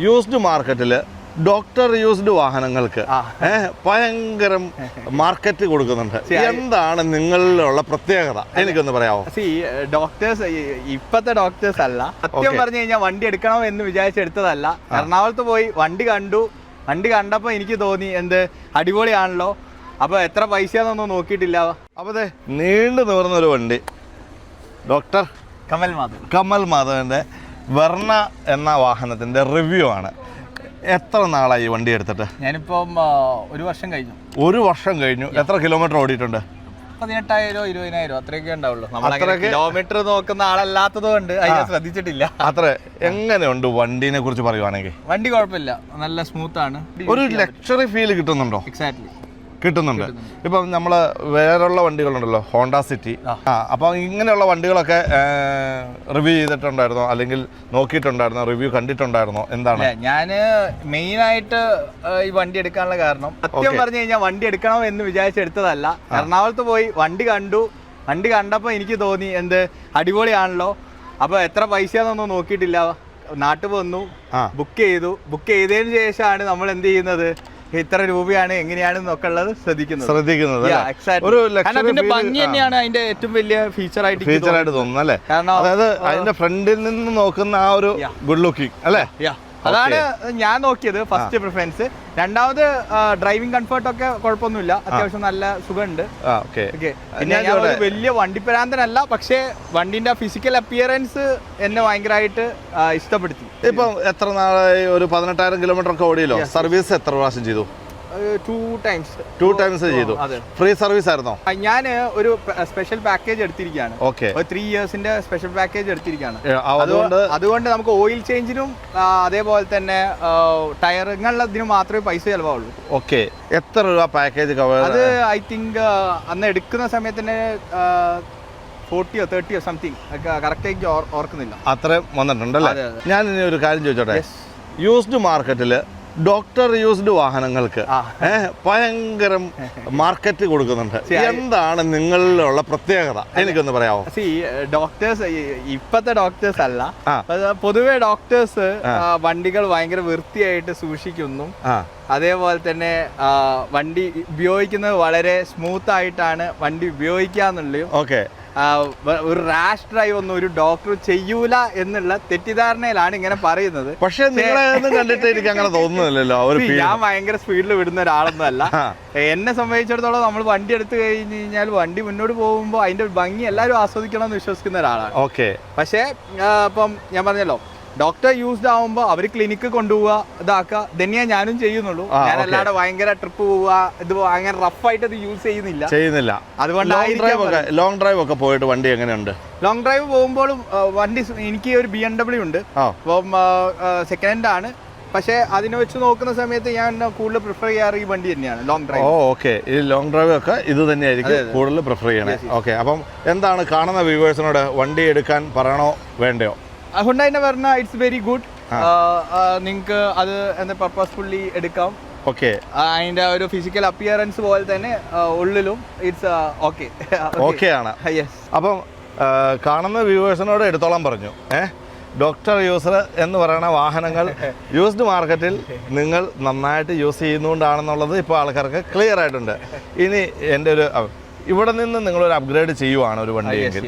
Used മാർക്കറ്റിൽ doctor used വാഹനങ്ങൾക്ക് ഭയങ്കരം മാർക്കറ്റ് കൊടുക്കുന്നുണ്ട്. എന്താണ് നിങ്ങളിലുള്ള പ്രത്യേകത? എനിക്കൊന്ന് പറയാമോ ഡോക്ടേഴ്സ് ഇപ്പത്തെ ഡോക്ടേഴ്സ് അല്ല. സത്യം. പറഞ്ഞു കഴിഞ്ഞാൽ വണ്ടി എടുക്കണം എന്ന് വിചാരിച്ചെടുത്തതല്ല. എറണാകുളത്ത് പോയി വണ്ടി കണ്ടു. വണ്ടി കണ്ടപ്പോൾ എനിക്ക് തോന്നി എന്ത് അടിപൊളിയാണല്ലോ. അപ്പൊ എത്ര പൈസയാണെന്നൊന്നും നോക്കിയിട്ടില്ല. അപ്പൊ നീണ്ടു നിവർന്ന ഒരു വണ്ടി. ഡോക്ടർ കമൽ മാധവ് കമൽ മാധവന്റെ വെർണ എന്ന വാഹനത്തിന്റെ റിവ്യൂ ആണ്. എത്ര നാളായി ഈ വണ്ടി എടുത്തിട്ട്? ഞാനിപ്പം ഒരു വർഷം കഴിഞ്ഞു. ഒരു വർഷം കഴിഞ്ഞു. എത്ര കിലോമീറ്റർ ഓടിയിട്ടുണ്ട്? പതിനെട്ടായിരോ ഇരുപതിനായിരോ അത്രയൊക്കെ ഉണ്ടാവുള്ളൂ. നമ്മൾ കിലോമീറ്റർ നോക്കുന്ന ആളല്ലാത്തത് കൊണ്ട് അതിനെ ശ്രദ്ധിച്ചിട്ടില്ല. അത്ര. എങ്ങനെയുണ്ട് വണ്ടിനെ കുറിച്ച് പറയുവാണെങ്കിൽ? വണ്ടി കുഴപ്പമില്ല. നല്ല സ്മൂത്ത് ആണ്. ഒരു ലക്ഷറി ഫീൽ കിട്ടുന്നുണ്ടോ? എക്സാക്ട്ലി കിട്ടുന്നുണ്ട്. ഇപ്പം നമ്മൾ വേറെയുള്ള വണ്ടികളുണ്ടല്ലോ ഹോണ്ട സിറ്റി. ആ. ആ അപ്പം ഇങ്ങനെയുള്ള വണ്ടികളൊക്കെ റിവ്യൂ ചെയ്തിട്ടുണ്ടായിരുന്നോ? അല്ലെങ്കിൽ നോക്കിയിട്ടുണ്ടായിരുന്നോ? റിവ്യൂ കണ്ടിട്ടുണ്ടായിരുന്നോ? എന്താണ്? ഞാൻ മെയിനായിട്ട് മെയിൻ ആയിട്ട് ഈ വണ്ടി എടുക്കാനുള്ള കാരണം. സത്യം പറഞ്ഞു കഴിഞ്ഞാൽ വണ്ടി എടുക്കണം എന്ന് വിചാരിച്ചെടുത്തതല്ല. എറണാകുളത്ത് പോയി വണ്ടി കണ്ടു. വണ്ടി കണ്ടപ്പോൾ എനിക്ക് തോന്നി എന്ത് അടിപൊളിയാണല്ലോ. അപ്പോൾ എത്ര പൈസയാണെന്നൊന്നും നോക്കിയിട്ടില്ല. നാട്ടിൽ വന്നു ബുക്ക് ചെയ്തു. ബുക്ക് ചെയ്തതിന് ശേഷമാണ് നമ്മൾ എന്ത് ചെയ്യുന്നത്? ഇത്ര രൂപയാണ് എങ്ങനെയാണെന്നൊക്കെ ഉള്ളത് ശ്രദ്ധിക്കുന്നത്. ശ്രദ്ധിക്കുന്നത്? ഒരു അതിന്റെ ഭംഗി തന്നെയാണ് അതിന്റെ ഏറ്റവും വലിയ ഫീച്ചർ ആയിട്ട് ഫീച്ചർ ആയിട്ട് തോന്നുന്നു അല്ലേ? അതായത് അതിന്റെ ഫ്രണ്ടിൽ നിന്ന് നോക്കുന്ന ആ ഒരു ഗുഡ് ലുക്കിംഗ് അല്ലേ. അതാണ് ഞാൻ നോക്കിയത് ഫസ്റ്റ് പ്രിഫറൻസ് രണ്ടാമത് ഡ്രൈവിംഗ് കംഫർട്ട് ഒക്കെ കുഴപ്പമൊന്നുമില്ല. അത്യാവശ്യം നല്ല സുഖമുണ്ട്. പിന്നെ ഞാൻ ഒരു വലിയ വണ്ടിപ്പരാന്തനല്ല പക്ഷേ വണ്ടിന്റെ ഫിസിക്കൽ അപ്പിയറൻസ് എന്നെ ഭയങ്കരമായിട്ട് ഇഷ്ടപ്പെടുത്തി. ഇപ്പം എത്ര നാളായി? ഒരു പതിനെട്ടായിരം കിലോമീറ്റർ ഒക്കെ ഓടിയല്ലോ. സർവീസ് എത്ര പ്രാവശ്യം ചെയ്തു? ടു ടൈംസ് ടു ടൈംസ് ചെയ്തു. ഫ്രീ സർവീസ് ആയിരുന്നോ? ഞാൻ ഒരു സ്പെഷ്യൽ പാക്കേജ് എടുത്തിരിക്കുകയാണ്. ഓക്കെ ത്രീ ഇയേഴ്സിന്റെ സ്പെഷ്യൽ പാക്കേജ് എടുത്തിരിക്കുകയാണ്. അതുകൊണ്ട് അതുകൊണ്ട് നമുക്ക് ഓയിൽ ചേഞ്ചിനും അതേപോലെ തന്നെ ടയറുകളുടെ ഇതിന് മാത്രമേ പൈസ ചിലവാകുള്ളൂ ഓക്കെ എത്ര രൂപ പാക്കേജ് കവർ അത് ഐ തിങ്ക് അന്ന് എടുക്കുന്ന സമയത്തിന് ഫോർട്ടിയോ തേർട്ടിയോ സംതിങ് കറക്റ്റ് എനിക്ക് ഓർക്കുന്നില്ല. അത്രയും വന്നിട്ടുണ്ടല്ലേ. ഞാൻ ഇനി ഒരു കാര്യം ചോദിച്ചോട്ടെ? യൂസ്ഡ് മാർക്കറ്റിൽ ഡോക്ടർ യൂസ്ഡ് വാഹനങ്ങൾക്ക്. ഭയങ്കരം മാർക്കറ്റ് കൊടുക്കുന്നുണ്ട്. എന്താണ് നിങ്ങളിലുള്ള പ്രത്യേകത? എനിക്കൊന്ന് പറയാമോ സി ഡോക്ടേഴ്സ് ഇപ്പത്തെ ഡോക്ടേഴ്സ് അല്ല. പൊതുവേ ഡോക്ടേഴ്സ് വണ്ടികൾ ഭയങ്കര വൃത്തിയായിട്ട് സൂക്ഷിക്കുന്നു. അതേപോലെ തന്നെ വണ്ടി ഉപയോഗിക്കുന്നത് വളരെ സ്മൂത്ത് ആയിട്ടാണ് വണ്ടി ഉപയോഗിക്കുക എന്നുള്ളതും ഓക്കെ. ഒരു റാഷ് ഡ്രൈവ് ഒന്നും ഒരു ഡോക്ടർ ചെയ്യൂല എന്നുള്ള തെറ്റിദ്ധാരണയിലാണ് ഇങ്ങനെ പറയുന്നത്. പക്ഷേ കണ്ടിട്ട് എനിക്ക് അങ്ങനെ തോന്നുന്നില്ലല്ലോ ഞാൻ ഭയങ്കര സ്പീഡിൽ വിടുന്ന ഒരാളൊന്നും അല്ല എന്നെ സംബന്ധിച്ചിടത്തോളം നമ്മൾ വണ്ടി എടുത്തു കഴിഞ്ഞു കഴിഞ്ഞാൽ വണ്ടി മുന്നോട്ട് പോകുമ്പോൾ അതിന്റെ ഭംഗി എല്ലാവരും ആസ്വദിക്കണം എന്ന് വിശ്വസിക്കുന്ന ഒരാളാണ്. ഓക്കെ. പക്ഷേ ഇപ്പം ഞാൻ പറഞ്ഞല്ലോ ഡോക്ടർ യൂസ്ഡ് ആവുമ്പോൾ അവർ ക്ലിനിക്ക് കൊണ്ടുപോവുക ഇതാക്കുക തന്നെയാ ഞാനും ചെയ്യുന്നുള്ളൂ. ഞാൻ അല്ലാതെ ഭയങ്കര ട്രിപ്പ് പോവുക ഇത് അങ്ങനെ റഫായിട്ട് അത് യൂസ് ചെയ്യുന്നില്ല. ചെയ്യുന്നില്ല. അതുകൊണ്ട് ലോങ് ഡ്രൈവ് ഒക്കെ പോയിട്ട് വണ്ടി എങ്ങനെയുണ്ട്? ലോങ് ഡ്രൈവ് പോകുമ്പോഴും വണ്ടി എനിക്ക് ഒരു ബി എം ഡബ്ല്യു ഉണ്ട്. അപ്പം സെക്കൻഡ് ഹാൻഡ് ആണ്. പക്ഷേ അതിനെ വെച്ച് നോക്കുന്ന സമയത്ത് ഞാൻ കൂടുതൽ പ്രിഫർ ചെയ്യാറ് ഈ വണ്ടി തന്നെയാണ് ലോങ് ഡ്രൈവ് ഓ ഓക്കെ. ഈ ലോങ് ഡ്രൈവ് ഒക്കെ ഇത് തന്നെയായിരിക്കും കൂടുതൽ പ്രിഫർ ചെയ്യണേ. ഓക്കെ. അപ്പം എന്താണ് കാണുന്ന വ്യൂവേഴ്സിനോട് വണ്ടി എടുക്കാൻ പറയണോ വേണ്ടയോ? ഹുണ്ടായിന്റെ പറഞ്ഞ ഇറ്റ്സ് വെരി ഗുഡ് നിങ്ങൾക്ക് അത് എന്താ പർപ്പസ്ഫുള്ളി എടുക്കാം. ഓക്കെ അതിന്റെ ഒരു ഫിസിക്കൽ അപ്പിയറൻസ് പോലെ തന്നെ ഉള്ളിലും ഇറ്റ്സ് ഓക്കെ ഓക്കെ ആണ്. യെസ് അപ്പം കാണുന്ന വ്യൂവേഴ്സിനോട് എടുത്തോളം പറഞ്ഞു. ഏ? ഡോക്ടർ യൂസർ എന്ന് പറയുന്ന വാഹനങ്ങൾ യൂസ്ഡ് മാർക്കറ്റിൽ നിങ്ങൾ നന്നായിട്ട് യൂസ് ചെയ്യുന്നുകൊണ്ടാണെന്നുള്ളത് ഇപ്പോൾ ആൾക്കാർക്ക് ക്ലിയർ ആയിട്ടുണ്ട്. ഇനി എന്റെ ഒരു ഇവിടെ നിന്ന് നിങ്ങളൊരു അപ്ഗ്രേഡ് ചെയ്യുവാണ് ഒരു വണ്ടിയെങ്കിൽ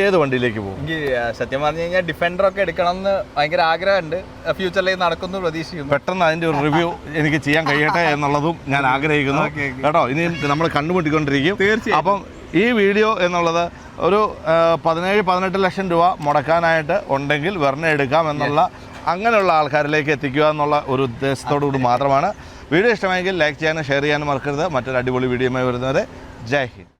ഏത് വണ്ടിയിലേക്ക് പോകും? എനിക്ക് സത്യം പറഞ്ഞു കഴിഞ്ഞാൽ ഡിഫൻഡർ ഒക്കെ എടുക്കണം എന്ന് ഭയങ്കര ആഗ്രഹമുണ്ട്. ഫ്യൂച്ചറിലേക്ക് നടക്കുന്നു പ്രതീക്ഷിക്കുന്നു. പെട്ടെന്ന് അതിന്റെ ഒരു റിവ്യൂ എനിക്ക് ചെയ്യാൻ കഴിയട്ടെ എന്നുള്ളതും ഞാൻ ആഗ്രഹിക്കുന്നു. കേട്ടോ ഇനി നമ്മൾ കണ്ടുമുട്ടിക്കൊണ്ടിരിക്കും. തീർച്ചയായും. അപ്പം ഈ വീഡിയോ എന്നുള്ളത് ഒരു പതിനേഴ് പതിനെട്ട് ലക്ഷം രൂപ മുടക്കാനായിട്ട് ഉണ്ടെങ്കിൽ വെർണ എടുക്കാം എന്നുള്ള അങ്ങനെയുള്ള ആൾക്കാരിലേക്ക് എത്തിക്കുക എന്നുള്ള ഒരു ഉദ്ദേശത്തോടു കൂടി മാത്രമാണ്. വീഡിയോ ഇഷ്ടമായെങ്കിൽ ലൈക്ക് ചെയ്യാനും ഷെയർ ചെയ്യാനും മറക്കരുത്. മറ്റൊരു അടിപൊളി വീഡിയോയുമായി വരുന്നവരെ ജയ് ഹിന്ദ്.